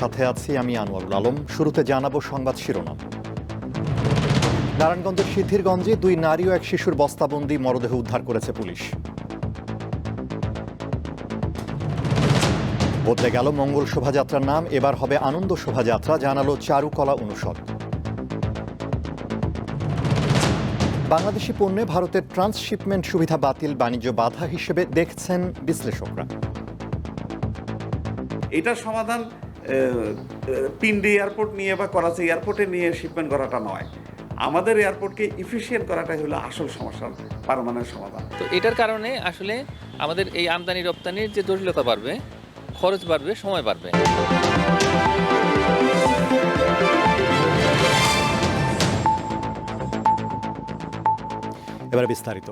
সাথে আছি আমি আনোয়ারুল আলম। শুরুতে জানাব সংবাদ শিরোনাম। নারায়ণগঞ্জের সিদ্ধিরগঞ্জে দুই নারী ও এক শিশুর বস্তাবন্দি মরদেহ উদ্ধার করেছে পুলিশ। বদলে গেল মঙ্গল শোভাযাত্রার নাম, এবার হবে আনন্দ শোভাযাত্রা, জানালো চারুকলা অনুষদ। বাংলাদেশি পণ্যে ভারতের ট্রান্সশিপমেন্ট সুবিধা বাতিল, বাণিজ্য বাধা হিসেবে দেখছেন বিশ্লেষকরা। এটা সমাধান পিন্ডি এয়ারপোর্ট নিয়ে বা করাচি এয়ারপোর্টে নিয়ে শিপমেন্ট করাটা নয়। আমাদের এয়ারপোর্টকে ইফিসিয়েন্ট করাটাই হলো আসল সমস্যার পারমানেন্ট সমাধান। তো এটার কারণে আসলে আমাদের এই আমদানি রপ্তানির যে জটিলতা বাড়বে খরচ বাড়বে সময় বাড়বে। এবারে বিস্তারিত।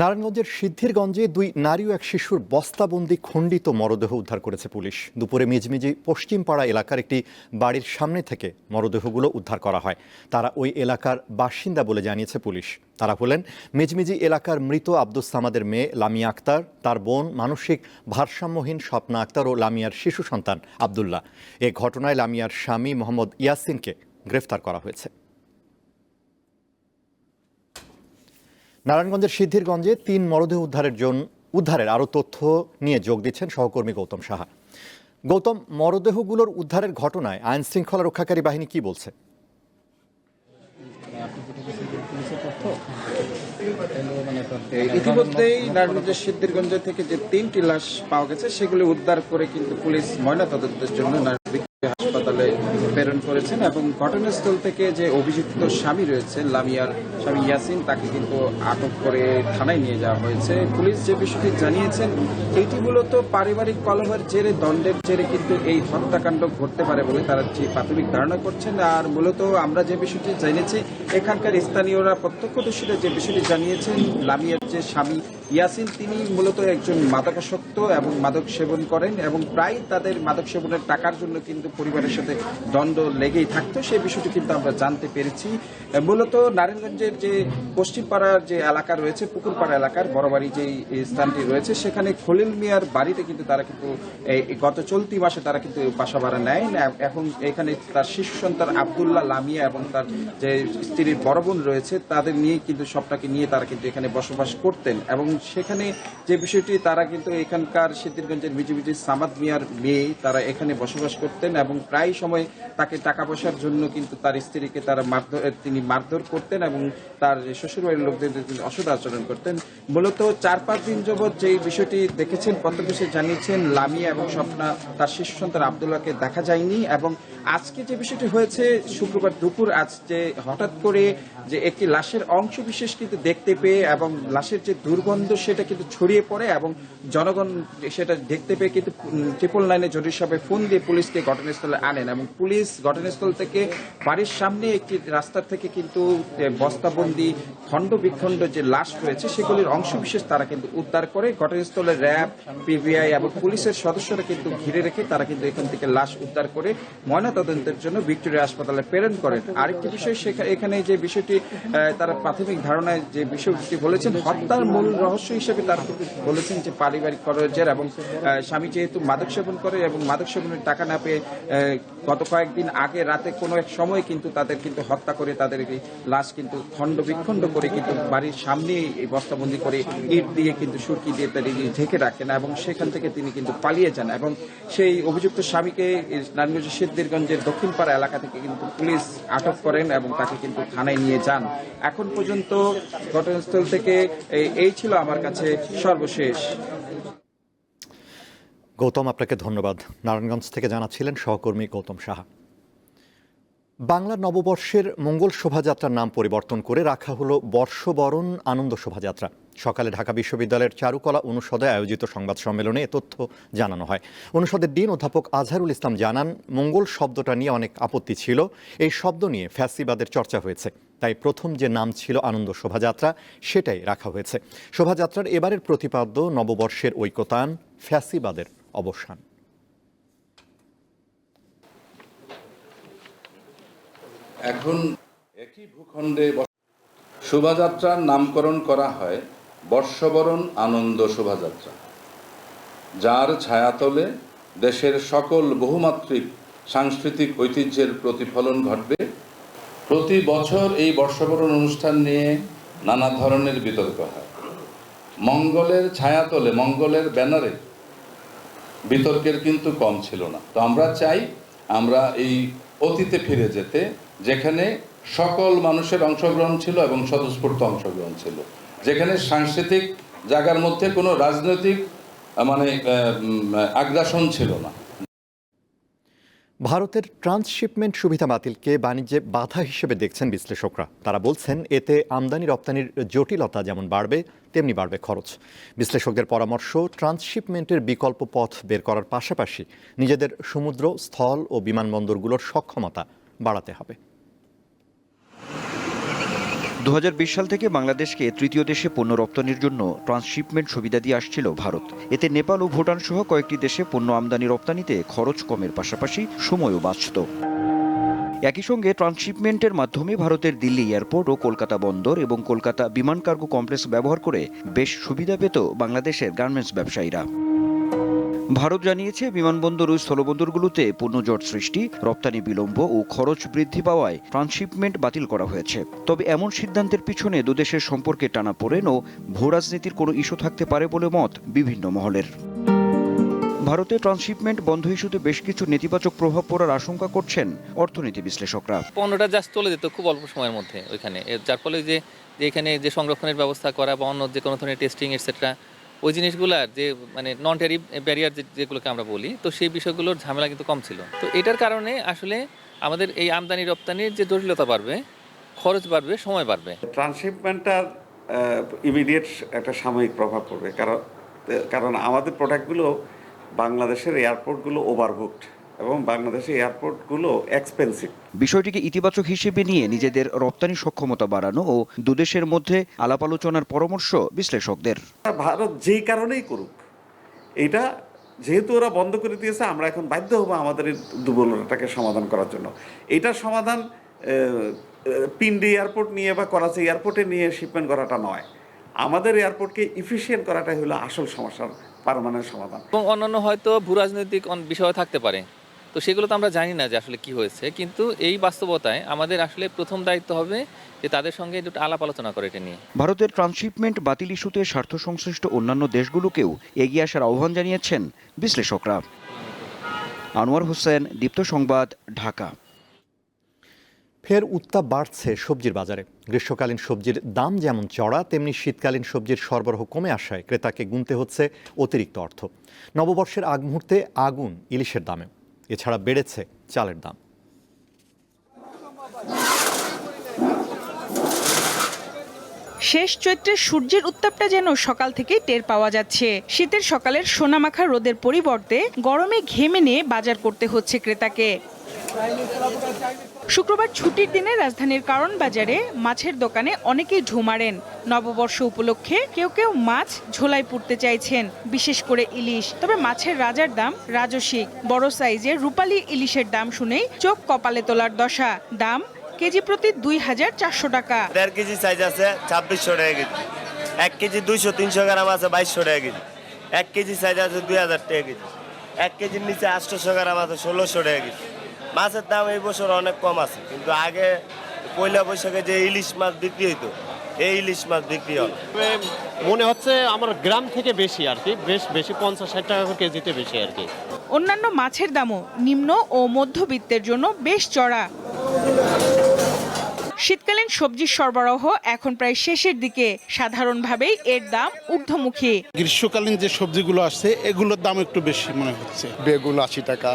নারায়ণগঞ্জের সিদ্ধিরগঞ্জে দুই নারী ও এক শিশুর বস্তাবন্দি খণ্ডিত মরদেহ উদ্ধার করেছে পুলিশ। দুপুরে মিজমিজি পশ্চিমপাড়া এলাকার একটি বাড়ির সামনে থেকে মরদেহগুলো উদ্ধার করা হয়। তারা ওই এলাকার বাসিন্দা বলে জানিয়েছে পুলিশ। তারা হলেন মিজমিজি এলাকার মৃত আব্দুস সামাদের মেয়ে লামিয়া আক্তার, তার বোন মানসিক ভারসাম্যহীন স্বপ্না আক্তার ও লামিয়ার শিশু সন্তান আবদুল্লাহ। এ ঘটনায় লামিয়ার স্বামী মোহাম্মদ ইয়াসিনকে গ্রেফতার করা হয়েছে। নারায়ণগঞ্জের সিদ্ধিরগঞ্জে তিন মরদেহ উদ্ধারের জন্য উদ্ধারের আরও তথ্য নিয়ে যোগ দিচ্ছেন সহকর্মী গৌতম সাহা। গৌতম, মরদেহগুলোর উদ্ধারের ঘটনায় আইন শৃঙ্খলা রক্ষাকারী বাহিনী কি বলছে? ইতিমধ্যেই নারায়ণগঞ্জের সিদ্ধিরগঞ্জ থেকে যে তিনটি লাশ পাওয়া গেছে, সেগুলি উদ্ধার করে কিন্তু পুলিশ ময়নাতদন্তের জন্য হাসপাতালে প্রেরণ করেছেন এবং ঘটনাস্থল থেকে যে অভিযুক্ত স্বামী রয়েছে, লামিয়ার স্বামী ইয়াসিন, তাকে কিন্তু আটক করে থানায় নিয়ে যাওয়া হয়েছে। পুলিশ যে বিষয়টি জানিয়েছেন, এটি মূলত পারিবারিক কলহের জেরে, দণ্ডের জেরে কিন্তু এই হত্যাকাণ্ড ঘটতে পারে বলে তারা যে প্রাথমিক ধারণা করছেন। আর মূলত আমরা যে বিষয়টি জেনেছি, এখানকার স্থানীয়রা প্রত্যক্ষদর্শীরা যে বিষয়টি জানিয়েছেন, লামিয়ার যে স্বামী ইয়াসিন তিনি মূলত একজন মাদকাসক্ত এবং মাদক সেবন করেন এবং প্রায় তাদের মাদক সেবনের টাকার জন্য কিন্তু পরিবারের সাথে দ্বন্দ্ব লেগেই থাকতো। সেই বিষয়টি কিন্তু আমরা জানতে পেরেছি। মূলত নারায়ণগঞ্জের যে পশ্চিমপাড়ার যে এলাকা রয়েছে, পুকুরপাড়া এলাকার বড়বাড়ি যে স্থানটি রয়েছে, সেখানে খলিল মিয়ার বাড়িতে কিন্তু তারা কিন্তু গত চলতি মাসে তারা কিন্তু বাসা ভাড়া নেয়। এখন এখানে তার শিশু সন্তান আবদুল্লাহ লামিয়া এবং তার যে স্ত্রীর বড় বোন রয়েছে, তাদের নিয়ে কিন্তু সবটাকে নিয়ে তারা কিন্তু এখানে বসবাস করতেন এবং সেখানে যে বিষয়টি, তারা কিন্তু এখানকার সিদ্ধিরগঞ্জের মিজিমিজি সামাদ মিয়ার মেয়ে, তারা এখানে বসবাস করতেন এবং প্রায় সময় তাকে টাকা পয়সার জন্য কিন্তু তার স্ত্রীকে তারা মারধর তিনি মারধর করতেন এবং তার শ্বশুরবাড়ির লোকদের তিনি অসদ আচরণ করতেন। মূলত চার পাঁচ দিন যাবৎ যে বিষয়টি দেখেছেন প্রত্যক্ষে জানিয়েছেন, লামিয়া এবং স্বপ্না, তার শিশু সন্তান আবদুল্লাহকে দেখা যায়নি এবং আজকে যে বিষয়টি হয়েছে, শুক্রবার দুপুর আজ যে হঠাৎ করে যে একটি লাশের অংশ বিশেষ কিন্তু দেখতে পেয়ে এবং লাশের যে দুর্গন্ধ সেটা কিন্তু ছড়িয়ে পড়ে এবং জনগণ সেটা দেখতে পেয়ে কিন্তু ট্রিপল নাইনে জরুরি সভায় ফোন দিয়ে পুলিশকে ঘটনাস্থলে আনেন এবং পুলিশ ঘটনাস্থল থেকে বাড়ির সামনে একটি রাস্তা থেকে কিন্তু বস্তাবন্দি খণ্ড বিখণ্ড যে লাশ রয়েছে, সেগুলির অংশ বিশেষ তারা কিন্তু উদ্ধার করে ঘটনাস্থলে র্যাব, পিবিআই এবং পুলিশের সদস্যরা কিন্তু ঘিরে রেখে তারা কিন্তু এখান থেকে লাশ উদ্ধার করে ময়নাতদন্তের জন্য ভিক্টোরিয়া হাসপাতালে প্রেরণ করেন। আরেকটি বিষয় এখানে যে বিষয়টি তারা প্রাথমিক ধারণায় যে বিষয়টি বলেছেন, হত্যার মূল রহস্য হিসেবে তারা বলেছেন যে পারিবারিক করজের এবং স্বামী যেহেতু মাদক সেবন করে এবং মাদক সেবনের টাকা না পেয়ে গত কয়েকদিন আগে রাতে কোনো এক সময় কিন্তু তাদের কিন্তু হত্যা করে তাদের লাশ কিন্তু খণ্ড বিখণ্ড করে কিন্তু বাড়ির সামনে এই বস্তাবন্দি করে ইট দিয়ে কিন্তু সুরকি দিয়ে তার ঢেকে রাখেন এবং সেখান থেকে তিনি কিন্তু পালিয়ে যান এবং সেই অভিযুক্ত স্বামীকে এই নারায়ণগঞ্জের সিদ্ধিরগঞ্জের দক্ষিণপাড়া এলাকা থেকে কিন্তু পুলিশ আটক করেন এবং তাকে কিন্তু থানায় নিয়ে যান। এখন পর্যন্ত ঘটনাস্থল থেকে এই ছিল আমার কাছে সর্বশেষ। গৌতম, আপনাকে ধন্যবাদ। নারায়ণগঞ্জ থেকে জানাচ্ছিলেন সহকর্মী গৌতম সাহা। বাংলা নববর্ষের মঙ্গল শোভাযাত্রার নাম পরিবর্তন করে রাখা হলো বর্ষবরণ আনন্দ শোভাযাত্রা। সকালে ঢাকা বিশ্ববিদ্যালয়ের চারুকলা অনুষদে আয়োজিত সংবাদ সম্মেলনে এ তথ্য জানানো হয়। অনুষদের ডিন অধ্যাপক আজহারুল ইসলাম জানান, মঙ্গল শব্দটা নিয়ে অনেক আপত্তি ছিল। এই শব্দ নিয়ে ফ্যাসিবাদের চর্চা হয়েছে। তাই প্রথম যে নাম ছিল আনন্দ শোভাযাত্রা, সেটাই রাখা হয়েছে। শোভাযাত্রার এবারের প্রতিপাদ্য নববর্ষের ঐকতান ফ্যাসিবাদের অবসান। এখন একই ভূখণ্ডে শোভাযাত্রার নামকরণ করা হয় বর্ষবরণ আনন্দ শোভাযাত্রা, যার ছায়াতলে দেশের সকল বহুমাত্রিক সাংস্কৃতিক ঐতিহ্যের প্রতিফলন ঘটবে। প্রতি বছর এই বর্ষবরণ অনুষ্ঠান নিয়ে নানা ধরনের বিতর্ক হয়। মঙ্গলের ছায়াতলে, মঙ্গলের ব্যানারে বিতর্কের কিন্তু কম ছিল না। তো আমরা চাই আমরা এই অতীতে ফিরে যেতে, যেখানে সকল মানুষের অংশগ্রহণ ছিল এবং স্বতঃস্ফূর্ত অংশগ্রহণ ছিল। যেখানে সাংস্কৃতিক জায়গার মধ্যে কোনো রাজনৈতিক মানে আগ্রাসন ছিল না। ভারতের ট্রান্সশিপমেন্ট সুবিধা বাতিলকে বাণিজ্যে বাধা হিসেবে দেখছেন বিশ্লেষকরা। তারা বলছেন, এতে আমদানি রপ্তানির জটিলতা যেমন বাড়বে, তেমনি বাড়বে খরচ। বিশ্লেষকদের পরামর্শ, ট্রান্সশিপমেন্টের বিকল্প পথ বের করার পাশাপাশি নিজেদের সমুদ্র, স্থল ও বিমানবন্দরগুলোর সক্ষমতা বাড়াতে হবে। দু হাজার বিশ সাল থেকে বাংলাদেশকে তৃতীয় দেশে পণ্য রপ্তানির জন্য ট্রান্সশিপমেন্ট সুবিধা দিয়ে আসছিল ভারত। এতে নেপাল ও ভুটান সহ কয়েকটি দেশে পণ্য আমদানি রপ্তানিতে খরচ কমের পাশাপাশি সময়ও বাঁচত। একই সঙ্গে ট্রান্সশিপমেন্টের মাধ্যমে ভারতের দিল্লি এয়ারপোর্ট ও কলকাতা বন্দর এবং কলকাতা বিমান কার্গো কমপ্লেক্স ব্যবহার করে বেশ সুবিধা পেত বাংলাদেশের গার্মেন্টস ব্যবসায়ীরা। ভারত জানিয়েছে, বিমানবন্দর ও স্থলবন্দরগুলোতে পণ্যজট সৃষ্টি, রপ্তানি বিলম্ব ও খরচ বৃদ্ধি পাওয়ায় ট্রান্সশিপমেন্ট বাতিল করা হয়েছে। তবে এমন সিদ্ধান্তের পিছনে দুদেশের সম্পর্কে টানাপোড়েন ও ভূরাজনীতির কোনো ইস্যু থাকতে পারে বলে মত বিভিন্ন মহলের। ভারতে ট্রান্সশিপমেন্ট বন্ধ ইস্যুতে বেশ কিছু নেতিবাচক প্রভাব পড়ার আশঙ্কা করছেন অর্থনীতি বিশ্লেষকরা। পণ্যটা জাস্ট চলে যেত খুব অল্প সময়ের মধ্যে ওইখানে। যার ফলে যে এখানে যে সংরক্ষণের ব্যবস্থা করা বা অন্য যে কোনো ধরনের টেস্টিং এটসেট্রা ওই জিনিসগুলার যে মানে নন ট্যারিফ ব্যারিয়ার যেগুলোকে আমরা বলি, তো সেই বিষয়গুলোর ঝামেলা কিন্তু কম ছিল। তো এটার কারণে আসলে আমাদের এই আমদানি রপ্তানির যে জটিলতা বাড়বে, খরচ বাড়বে, সময় বাড়বে। ট্রান্সশিপমেন্টটার ইমিডিয়েট একটা সাময়িক প্রভাব পড়বে। কারণ কারণ আমাদের প্রোডাক্টগুলো বাংলাদেশের এয়ারপোর্টগুলো ওভারবুকড এবং বাংলাদেশের এয়ারপোর্টগুলো এক্সপেন্সিভ বিষয়টিকে ইতিবাচক হিসেবে নিয়ে নিজেদের রপ্তানি সক্ষমতা বাড়ানো ও দুদেশের মধ্যে আলাপ আলোচনার পরামর্শ বিশ্লেষকদের। ভারত যেই কারণেই করুক এটা যেহেতু ওরা বন্ধ করে দিয়েছে আমরা এখন বাধ্য হব আমাদের এই দুর্বলতাকে সমাধান করার জন্য। এটার সমাধান পিন্ডি এয়ারপোর্ট নিয়ে বা করাচি এয়ারপোর্টে নিয়ে শিপমেন্ট করাটা নয়। আমাদের এয়ারপোর্টকে ইফিসিয়েন্ট করাটাই হলো আসল সমস্যার পারমানেন্ট সমাধান। এবং অন্যান্য হয়তো ভূরাজনৈতিক অন- বিষয় থাকতে পারে। তো সেগুলো তো আমরা জানি না যে আসলে কি হয়েছে কিন্তু এই বাস্তবতায় আমাদের আসলে প্রথম দায়িত্ব হবে যে তাদের সঙ্গে দুটো আলাপ আলোচনা করে এটা নিয়ে। ভারতের ট্রান্সশিপমেন্ট বাতিল ইস্যুতে স্বার্থ সংশ্লিষ্ট অন্যান্য দেশগুলোকেও এগিয়ে আসার আহ্বান জানিয়েছেন বিশ্লেষকরা। আনোয়ার হোসেন দীপ্ত সংবাদ ঢাকা। ফের উত্তাপ বাড়ছে সবজির বাজারে। গ্রীষ্মকালীন সবজির দাম যেমন চড়া তেমনি শীতকালীন সবজির সরবরাহ কমে আসায় ক্রেতাকে গুনতে হচ্ছে অতিরিক্ত অর্থ। নববর্ষের আগ মুহূর্তে আগুন ইলিশের দামে। এছাড়া বেড়েছে চালের দাম। শেষ চৈত্রের সূর্যের উত্তাপটা যেন সকাল থেকেই টের পাওয়া যাচ্ছে। শীতের সকালের সোনামাখা রোদের পরিবর্তে গরমে ঘেমে নিয়ে বাজার করতে হচ্ছে ক্রেতাকে। শুক্রবার ছুটির দিনে রাজধানীর কারণ বাজারে মাছের দোকানে অনেকেই ঢু মারেন। নববর্ষ উপলক্ষে কেউ কেউ মাছ ঝোলাই পুড়তে চাইছেন, বিশেষ করে ইলিশ। তবে মাছের রাজার দাম রাজসিক বড় সাইজের রূপালী ইলিশের দাম শুনেই চোখ কপালে তোলার দশা। দাম কেজি প্রতি দুই হাজার চারশো টাকা। দেড় কেজি সাইজ আছে, ছাব্বিশশো টাকা কেজি। এক কেজি দুইশো, তিনশো গ্রাম আছে, বাইশশো টাকা কেজি। এক কেজি সাইজ আছে দুই হাজার টাকা কেজি। এক কেজির নিচে আটশোশো গ্রাম আছে, ষোলোশো টাকা কেজি। মাছের দাম এই বছর অনেক কম আছে কিন্তু আগে পয়লা বৈশাখে যে ইলিশ মাছ বিক্রি হইতো এই ইলিশ মাছ বিক্রি হয়। মনে হচ্ছে আমার গ্রাম থেকে বেশি আর কি বেশ বেশি পঞ্চাশ ষাট টাকা করে কেজিতে বেশি আর কি অন্যান্য মাছের দামও নিম্ন ও মধ্যবিত্তের জন্য বেশ চড়া শীতকালীন সবজির সরবরাহ এখন প্রায় শেষের দিকে। সাধারণভাবেই এর দাম ঊর্ধ্বমুখী। গ্রীষ্মকালীন যে সবজিগুলো আসছে এগুলোর দাম একটু বেশি মনে হচ্ছে। বেগুন আশি টাকা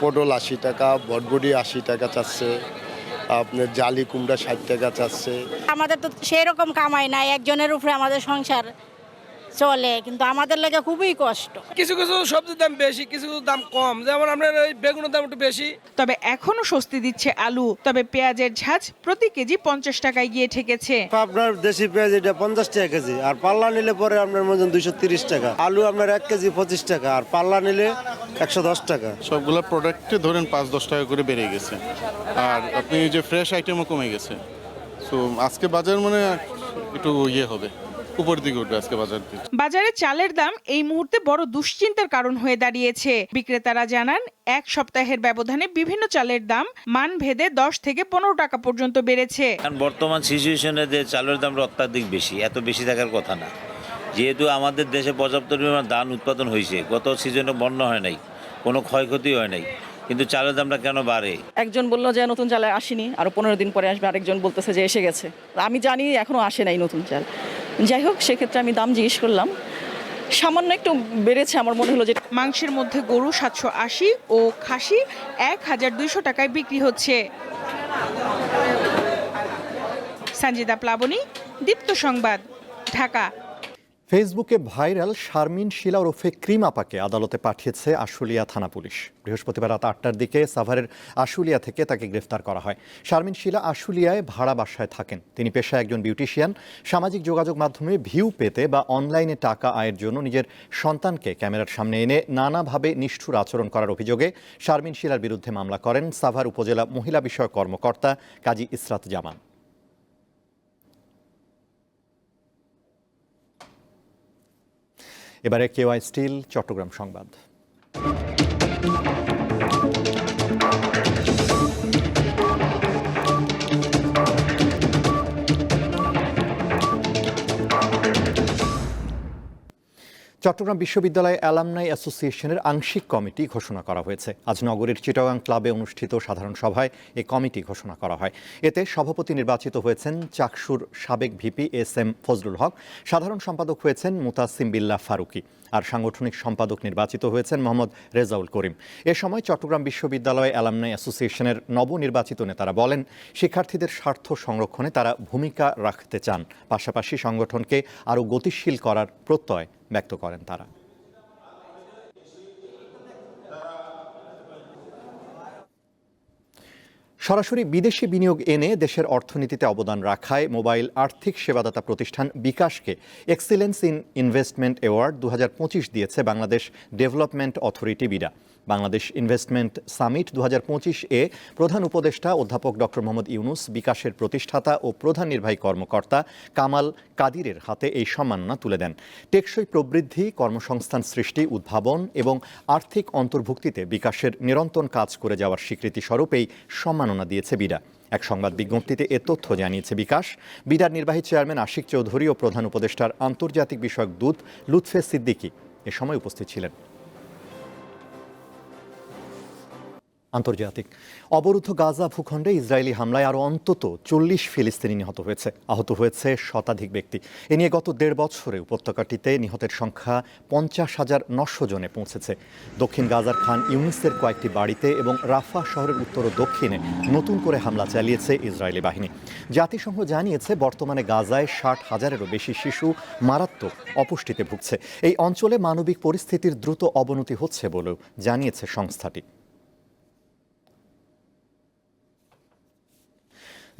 পটল আশি টাকা বটবটি আশি টাকা চাচ্ছে আপনার জালি কুমড়া ষাট টাকা চাচ্ছে। আমাদের তো সেরকম কামাই নাই একজনের উপরে আমাদের সংসার। চলে কিন্তু আমাদের লাগে খুবই কষ্ট। কিছু কিছু সবজির দাম বেশি কিছু কিছু দাম কম। যেমন আপনার ওই বেগুনের দাম একটু বেশি। তবে এখনও স্বস্তি দিচ্ছে আলু তবে পেঁয়াজের ঝাঁজ প্রতি কেজি পঞ্চাশ টাকায় গিয়ে ঠেকেছে। আপনার দেশি পেঁয়াজ এটা পঞ্চাশ টাকা কেজি আর পাল্লা নিলে পরে আপনার মতন দুইশো তিরিশ টাকা। আলু আপনার এক কেজি পঁচিশ টাকা আর পাল্লা নিলে একশো দশ টাকা। সবগুলো প্রোডাক্টে ধরেন পাঁচ দশ টাকা করে বেড়ে গেছে। আর আপনি যে ফ্রেশ আইটেমও কমে গেছে। সো আজকে বাজার মানে একটু ইয়ে হবে। উপর দিকে উঠবে আজকে বাজার বাজারে চালের দাম এই মুহূর্তে বড় দুশ্চিন্তার কারণ হয়ে দাঁড়িয়েছে। বিক্রেতারা জানান এক সপ্তাহের ব্যবধানে বিভিন্ন চালের দাম মান ভেদে দশ থেকে পনেরো টাকা পর্যন্ত বেড়েছে। কারণ বর্তমান সিচুয়েশনে যে চালের দামটা অত্যাধিক বেশি এত বেশি থাকার কথা না। যেহেতু আমাদের দেশে পর্যাপ্ত পরিমাণ ধান উৎপাদন হয়েছে গত সিজনে বন্যা হয় নাই কোনো ক্ষয়ক্ষতি হয় নাই কিন্তু চালের দামটা কেন বাড়ে? একজন বলল যে নতুন চালে আসেনি আরও পনেরো দিন পরে আসবে আরেকজন বলতেছে যে এসে গেছে। আমি জানি এখনও আসে নাই নতুন চাল। যাই হোক, সেক্ষেত্রে আমি দাম জিজ্ঞেস করলাম। সামান্য একটু বেড়েছে আমার মনে হলো যে মাংসের মধ্যে গরু সাতশো আশি ও খাসি এক হাজার দুইশো টাকায় বিক্রি হচ্ছে। সঞ্জিদা প্লাবনী, দীপ্ত সংবাদ, ঢাকা। ফেসবুকে ভাইরাল শারমিন, শিলা ওরফে ক্রিম আপাকে আদালতে পাঠিয়েছে আশুলিয়া থানা পুলিশ। বৃহস্পতিবার রাত আটটার দিকে সাভারের আশুলিয়া থেকে তাকে গ্রেফতার করা হয়। শারমিন, শিলা আশুলিয়ায় ভাড়া বাসায় থাকেন। তিনি পেশায় একজন বিউটিশিয়ান। সামাজিক যোগাযোগ মাধ্যমে ভিউ পেতে বা অনলাইনে টাকা আয়ের জন্য নিজের সন্তানকে ক্যামেরার সামনে এনে নানাভাবে নিষ্ঠুর আচরণ করার অভিযোগে শারমিন, শিলার বিরুদ্ধে মামলা করেন সাভার উপজেলা মহিলা বিষয়ক কর্মকর্তা কাজী ইসরাত জামান। এবারে কেওয়াই স্টিল চট্টগ্রাম সংবাদ। চট্টগ্রাম বিশ্ববিদ্যালয় অ্যালামনাই অ্যাসোসিয়েশনের আংশিক কমিটি ঘোষণা করা হয়েছে। আজ নগরের চিটাগাং ক্লাবে অনুষ্ঠিত সাধারণ সভায় এই কমিটি ঘোষণা করা হয়। এতে সভাপতি নির্বাচিত হয়েছেন চাকসুর সাবেক VP S M Fazlul Haq. সাধারণ সম্পাদক হয়েছেন মুতাসিম বিল্লা ফারুকি। আর সাংগঠনিক সম্পাদক নির্বাচিত হয়েছেন মোহাম্মদ রেজাউল করিম। এ সময় চট্টগ্রাম বিশ্ববিদ্যালয় অ্যালামনাই অ্যাসোসিয়েশনের নবনির্বাচিত নেতারা বলেন, শিক্ষার্থীদের স্বার্থ সংরক্ষণে তারা ভূমিকা রাখতে চান। পাশাপাশি সংগঠনকে আরও গতিশীল করার প্রত্যয় ব্যক্ত করেন তারা। সরাসরি বিদেশি বিনিয়োগ এনে দেশের অর্থনীতিতে অবদান রাখায় মোবাইল আর্থিক সেবাদাতা প্রতিষ্ঠান বিকাশকে এক্সিলেন্স ইন ইনভেস্টমেন্ট অ্যাওয়ার্ড দু হাজার পঁচিশ দিয়েছে Bangladesh development authority BIDA. Bangladesh investment summit দু হাজার পঁচিশ এ প্রধান উপদেষ্টা অধ্যাপক ডক্টর মোহাম্মদ ইউনুস, বিকাশের প্রতিষ্ঠাতা ও প্রধান নির্বাহী কর্মকর্তা কামাল কাদিরের হাতে এই সম্মাননা তুলে দেন। টেকসই প্রবৃদ্ধি, কর্মসংস্থান সৃষ্টি, উদ্ভাবন এবং আর্থিক অন্তর্ভুক্তিতে বিকাশের নিরন্তর কাজ করে যাওয়ার স্বীকৃতি স্বরূপ এই সম্মাননা দিয়েছে বিডা। এক সংবাদ বিজ্ঞপ্তিতে এ তথ্য জানিয়েছে বিকাশ। বিডার নির্বাহী চেয়ারম্যান আশিক চৌধুরী ও প্রধান উপদেষ্টার আন্তর্জাতিক বিষয়ক দূত লুৎফে সিদ্দিকী এ সময় উপস্থিত ছিলেন। আন্তর্জাতিক। অবরুদ্ধ গাজা ভূখণ্ডে ইসরায়েলি হামলায় আরও অন্তত চল্লিশ ফিলিস্তিনি নিহত হয়েছে। আহত হয়েছে শতাধিক ব্যক্তি। এ নিয়ে গত দেড় বছরে উপত্যকাটিতে নিহতের সংখ্যা পঞ্চাশ হাজার নশো জনে পৌঁছেছে। দক্ষিণ গাজার খান ইউনিসের কয়েকটি বাড়িতে এবং রাফা শহরের উত্তর ও দক্ষিণে নতুন করে হামলা চালিয়েছে ইসরায়েলি বাহিনী। জাতিসংঘ জানিয়েছে, বর্তমানে গাজায় ষাট হাজারেরও বেশি শিশু মারাত্মক অপুষ্টিতে ভুগছে। এই অঞ্চলে মানবিক পরিস্থিতির দ্রুত অবনতি হচ্ছে বলেও জানিয়েছে সংস্থাটি।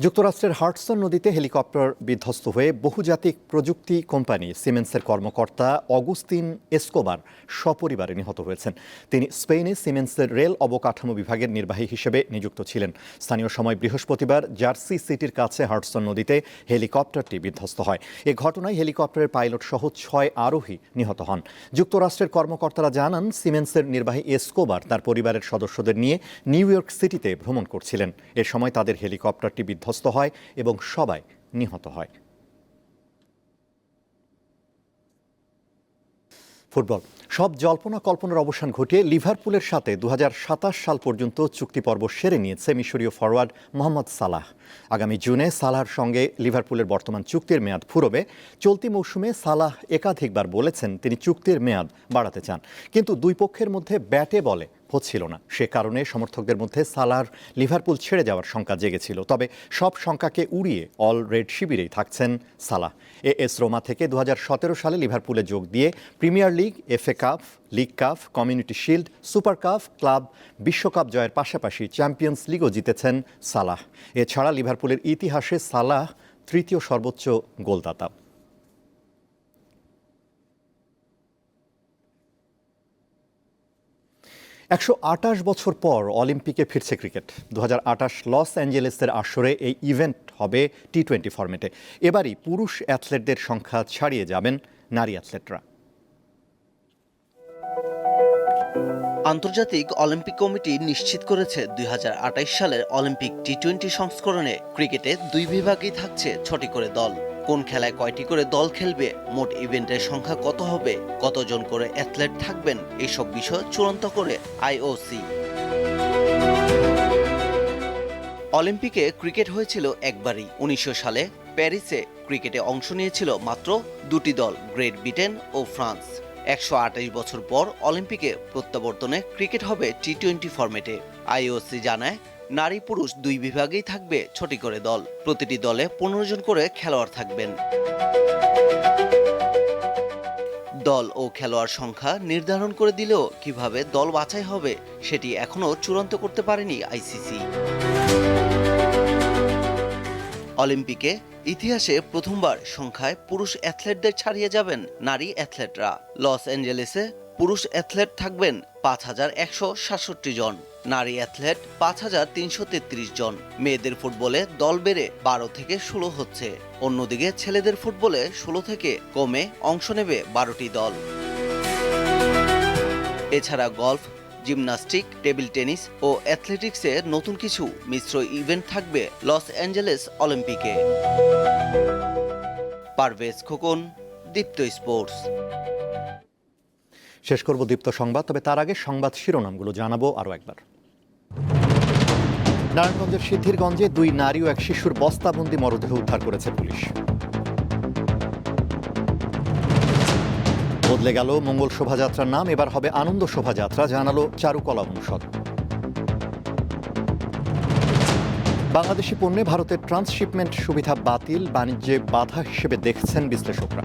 যুক্তরাষ্ট্রের হার্টসন নদীতে হেলিকপ্টার বিধ্বস্ত হয়ে বহুজাতিক প্রযুক্তি কোম্পানি সিমেন্সের কর্মকর্তা অগুস্তিন এসকোবার সপরিবারে নিহত হয়েছেন। তিনি স্পেনে সিমেন্সের রেল অবকাঠামো বিভাগের নির্বাহী হিসেবে নিযুক্ত ছিলেন। স্থানীয় সময় বৃহস্পতিবার জার্সি সিটির কাছে হার্টসন নদীতে হেলিকপ্টারটি বিধ্বস্ত হয়। এ ঘটনায় হেলিকপ্টারের পাইলট সহ ছয় আরোহী নিহত হন। যুক্তরাষ্ট্রের কর্মকর্তারা জানান, সিমেন্সের নির্বাহী এসকোবার তার পরিবারের সদস্যদের নিয়ে নিউ ইয়র্ক সিটিতে ভ্রমণ করছিলেন। এ সময় তাদের হেলিকপ্টারটি বিধ্বস্ত হয় এবং সবাই নিহত হয়। ফুটবল, সব জল্পনা কল্পনার অবসান ঘটিয়ে লিভারপুলের সাথে দু হাজার সাতাশ সাল পর্যন্ত চুক্তি পর্ব সেরে নিয়েছে মিশরীয় ফরওয়ার্ড মোহাম্মদ সালাহ। আগামী জুনে সালাহর সঙ্গে লিভারপুলের বর্তমান চুক্তির মেয়াদ ফুরবে। চলতি মৌসুমে সালাহ একাধিকবার বলেছেন তিনি চুক্তির মেয়াদ বাড়াতে চান। কিন্তু দুই পক্ষের মধ্যে ব্যাটে বলে হচ্ছিল না। সে কারণে সমর্থকদের মধ্যে সালার লিভারপুল ছেড়ে যাওয়ার শঙ্কা জেগেছিল। তবে সব শঙ্কাকে উড়িয়ে অল রেড শিবিরেই থাকছেন সালাহ এ এস রোমা থেকে দু হাজার সতেরো সালে লিভারপুলে যোগ দিয়ে Premier League, FA Cup, League Cup, Community Shield, Super Cup, club, বিশ্বকাপ জয়ের পাশাপাশি চ্যাম্পিয়ন্স লিগও জিতেছেন সালাহ এছাড়া লিভারপুলের ইতিহাসে সালাহ তৃতীয় সর্বোচ্চ গোলদাতা। একশো আটাশ বছর পর অলিম্পিকে ফিরছে ক্রিকেট। দু হাজার আটাশ লস অ্যাঞ্জেলেসের আসরে এই ইভেন্ট হবে টি টোয়েন্টি ফরম্যাটে। এবারই পুরুষ অ্যাথলেটদের সংখ্যা ছাড়িয়ে যাবেন নারী অ্যাথলেটরা। আন্তর্জাতিক অলিম্পিক কমিটি নিশ্চিত করেছে দুই সালের অলিম্পিক টি টোয়েন্টি সংস্করণে ক্রিকেটে দুই বিভাগেই থাকছে ছটি করে দল। কোন খেলায় কয়টি করে দল খেলবে, মোট ইভেন্টের সংখ্যা কত হবে, কতজন করে অ্যাথলেট থাকবেন এইসব বিষয় চূড়ান্ত করে আইওসি। অলিম্পিকে ক্রিকেট হয়েছিল একবারই। উনিশশো সালে প্যারিসে ক্রিকেটে অংশ নিয়েছিল মাত্র দুটি দল, গ্রেট ব্রিটেন ও ফ্রান্স। একশো আঠাশ বছর পর অলিম্পিকে প্রত্যাবর্তনে ক্রিকেট হবে টি টোয়েন্টি ফরম্যাটে। আইওসি জানায় নারী পুরুষ দুই বিভাগেই থাকবে ছটি করে দল। প্রতিটি দলে পনেরো জন করে খেলোয়াড় থাকবেন। দল ও খেলোয়াড় সংখ্যা নির্ধারণ করে দিলেও কীভাবে দল বাছাই হবে সেটি এখনও চূড়ান্ত করতে পারেনি আইসিসি। অলিম্পিকে ইতিহাসে প্রথমবার সংখ্যায় পুরুষ অ্যাথলেটদের ছাড়িয়ে যাবেন নারী অ্যাথলেটরা। লস অ্যাঞ্জেলেসে পুরুষ অ্যাথলেট থাকবেন পাঁচ হাজার একশো সাতষট্টি জন। নারী অ্যাথলেট পাঁচ হাজার তিনশো তেত্রিশ জন। মেয়েদের ফুটবলে দল বেড়ে বারো থেকে ষোলো হচ্ছে। অন্যদিকে ছেলেদের ফুটবলে ষোলো থেকে কমে অংশ নেবে বারোটি দল। এছাড়া গলফ, জিমনাস্টিক, টেবিল টেনিস ও অ্যাথলেটিক্সে নতুন কিছু মিশ্র ইভেন্ট থাকবে লস অ্যাঞ্জেলেস অলিম্পিকে। পারভেজ খোকন, দীপ্ত স্পোর্টস। শেষ করব দীপ্ত সংবাদ, তবে তার আগে সংবাদ শিরোনামগুলো জানাব আরও একবার। নারায়ণগঞ্জের সিদ্ধিরগঞ্জে দুই নারী ও এক শিশুর বস্তাবন্দি মরদেহ উদ্ধার করেছে পুলিশ। বদলে গেল মঙ্গল শোভাযাত্রার নাম, এবার হবে আনন্দ শোভাযাত্রা, জানালো চারুকলা অনুষদ। বাংলাদেশি পণ্যে ভারতের ট্রান্সশিপমেন্ট সুবিধা বাতিল, বাণিজ্যে বাধা হিসেবে দেখছেন বিশ্লেষকরা।